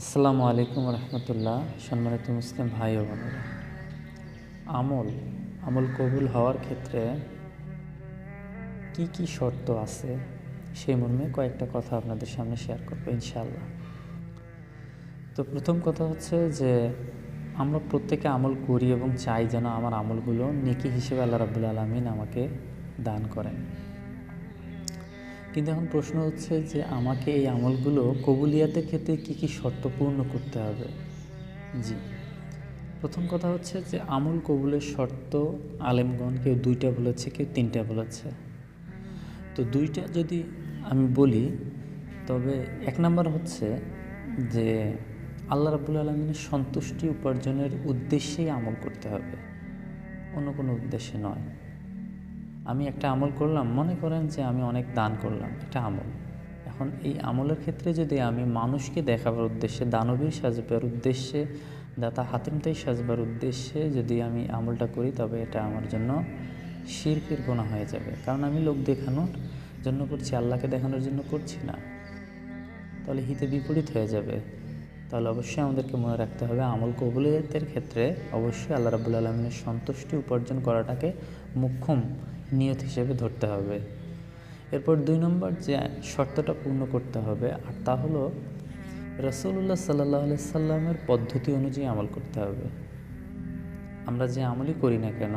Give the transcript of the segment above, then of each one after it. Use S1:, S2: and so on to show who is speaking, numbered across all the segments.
S1: আসসালামু আলাইকুম রহমতুল্লাহ, সম্মানিত মুসলিম ভাই ও বোনেরা। আমল আমল কবুল হওয়ার ক্ষেত্রে কি কি শর্ত আছে, সেই মর্মে কয়েকটা কথা আপনাদের সামনে শেয়ার করব ইনশাআল্লাহ। তো প্রথম কথা হচ্ছে যে, আমরা প্রত্যেকে আমল করি এবং চাই যেন আমার আমলগুলো নেকি হিসেবে আল্লাহ রাবুল আলমিন আমাকে দান করেন। কিন্তু এখন প্রশ্ন হচ্ছে যে আমাকে এই আমলগুলো কবুলিয়াতের ক্ষেত্রে কী কী শর্ত পূর্ণ করতে হবে? জি। প্রথম কথা হচ্ছে যে আমল কবুলের শর্ত আলেমগণ কেউ দুইটা বলেছে, কেউ তিনটা বলেছে। তো দুইটা যদি আমি বলি, তবে এক নম্বর হচ্ছে যে আল্লাহ রাবুল আলমিনের সন্তুষ্টি উপার্জনের উদ্দেশ্যেই আমল করতে হবে। অন্য কোনো উদ্দেশ্যে নয়। আমি একটা আমল করলাম, মনে করেন যে আমি অনেক দান করলাম একটা আমল। এখন এই আমলের ক্ষেত্রে যদি আমি মানুষকে দেখাবার উদ্দেশ্যে, দানবীর সাজবার উদ্দেশ্যে, দাতা হাতিমতাই সাজবার উদ্দেশ্যে যদি আমি আমলটা করি, তবে এটা আমার জন্য শিরকের গোনা হয়ে যাবে। কারণ আমি লোক দেখানোর জন্য করছি, আল্লাহকে দেখানোর জন্য করছি না। তাহলে হিতে বিপরীত হয়ে যাবে। তাহলে অবশ্যই আমাদেরকে মনে রাখতে হবে, আমল কবুলিয়তের ক্ষেত্রে অবশ্যই আল্লাহ রাবুল আলমিনের সন্তুষ্টি উপার্জন করাটাকে মুখ্যম নিয়ত হিসেবে ধরতে হবে। এরপর দুই নম্বর যে শর্তটা পূর্ণ করতে হবে, আর তা হলো রসুল্লাহ সাল্লাহ সাল্লামের পদ্ধতি অনুযায়ী আমল করতে হবে। আমরা যে আমলই করি না কেন,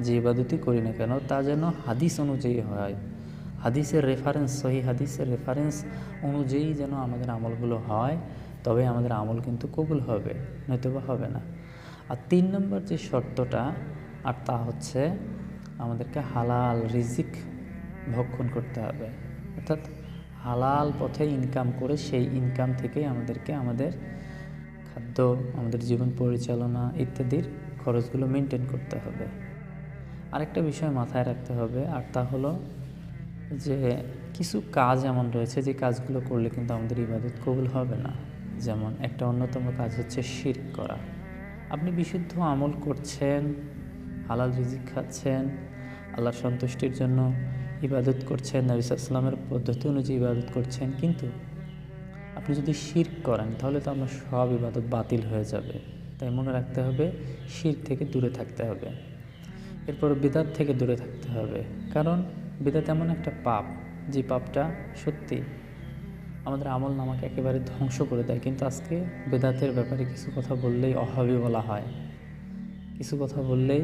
S1: যে ইবাদতই করি না কেন, তা যেন হাদিস অনুযায়ী হয়। হাদিসের রেফারেন্স সহি হাদিসের রেফারেন্স অনুযায়ী যেন আমাদের আমলগুলো হয়, তবে আমাদের আমল কিন্তু কবুল হবে, নয়তোবা হবে না। আর তিন নম্বর যে শর্তটা, আর তা হচ্ছে আমাদেরকে হালাল রিজিক ভক্ষণ করতে হবে। অর্থাৎ হালাল পথে ইনকাম করে সেই ইনকাম থেকেই আমাদেরকে আমাদের খাদ্য, আমাদের জীবন পরিচালনা ইত্যাদির খরচগুলো মেনটেন করতে হবে। আরেকটা বিষয় মাথায় রাখতে হবে, আর তা হলো যে কিছু কাজ এমন রয়েছে যে কাজগুলো করলে কিন্তু আমাদের ইবাদত কবুল হবে না। যেমন একটা অন্যতম কাজ হচ্ছে শির করা। আপনি বিশুদ্ধ আমল করছেন হালাল রিজিক খাচ্ছেন, আল্লাহর সন্তুষ্টির জন্য ইবাদত করছেন নবিসামের পদ্ধতি অনুযায়ী ইবাদত করছেন। কিন্তু আপনি যদি শির করেন, তাহলে তো আপনার সব ইবাদত বাতিল হয়ে যাবে। তাই মনে রাখতে হবে শির থেকে দূরে থাকতে হবে। এরপর বেদাত থেকে দূরে থাকতে হবে। কারণ বেদাত এমন একটা পাপ, যে পাপটা সত্যি আমাদের আমল নামাকে একেবারে ধ্বংস করে দেয়। কিন্তু আজকে বেদাতের ব্যাপারে কিছু কথা বললেই অহাবি বলা হয়। কিছু কথা বললেই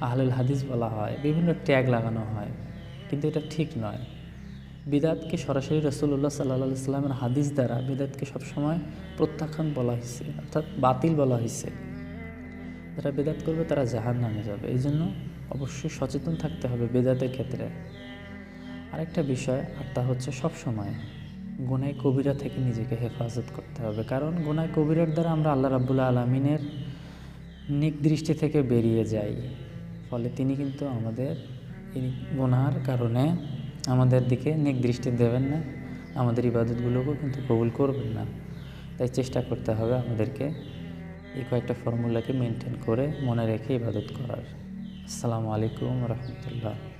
S1: আহলুল হাদিস বলা হয়, বিভিন্ন ট্যাগ লাগানো হয়। কিন্তু এটা ঠিক নয়। বিদাতকে সরাসরি রসুল্লাহ সাল্লা সাল্লামের হাদিস দ্বারা বিদাতকে সবসময় প্রত্যাখ্যান বলা হয়েছে অর্থাৎ বাতিল বলা হয়েছে যারা বেদাত করবে তারা জাহান নামে যাবে। এই জন্য অবশ্যই সচেতন থাকতে হবে বেদাতের ক্ষেত্রে। আরেকটা বিষয়, আর তা হচ্ছে সবসময় গোনায় কবিরা থেকে নিজেকে হেফাজত করতে হবে। কারণ গোনায় কবিরার দ্বারা আমরা আল্লাহ রাবুল্লাহ আলমিনের দৃষ্টি থেকে বেরিয়ে যাই। ফলে তিনি কিন্তু আমাদের এই গোনার কারণে আমাদের দিকে নেক দৃষ্টি দেবেন না, আমাদের ইবাদতগুলোকেও কিন্তু কবুল করবেন না। তাই চেষ্টা করতে হবে আমাদেরকে এই কয়েকটা ফর্মুলাকে মেনটেন করে মনে রেখে ইবাদত করার। আসসালামু আলাইকুম রহমতুল্লাহ।